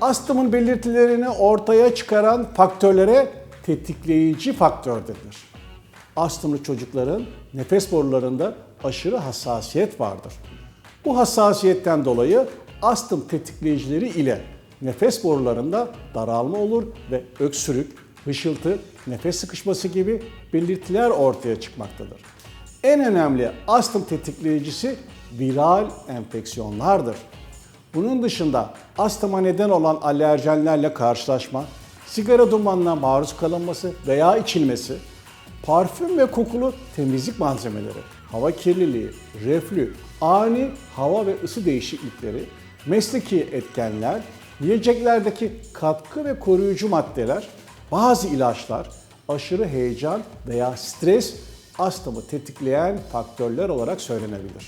Astımın belirtilerini ortaya çıkaran faktörlere tetikleyici faktör denir. Astımlı çocukların nefes borularında aşırı hassasiyet vardır. Bu hassasiyetten dolayı astım tetikleyicileri ile nefes borularında daralma olur ve öksürük, hışıltı, nefes sıkışması gibi belirtiler ortaya çıkmaktadır. En önemli astım tetikleyicisi viral enfeksiyonlardır. Bunun dışında astıma neden olan alerjenlerle karşılaşma, sigara dumanına maruz kalınması veya içilmesi, parfüm ve kokulu temizlik malzemeleri, hava kirliliği, reflü, ani hava ve ısı değişiklikleri, mesleki etkenler, yiyeceklerdeki katkı ve koruyucu maddeler, bazı ilaçlar, aşırı heyecan veya stres astımı tetikleyen faktörler olarak söylenebilir.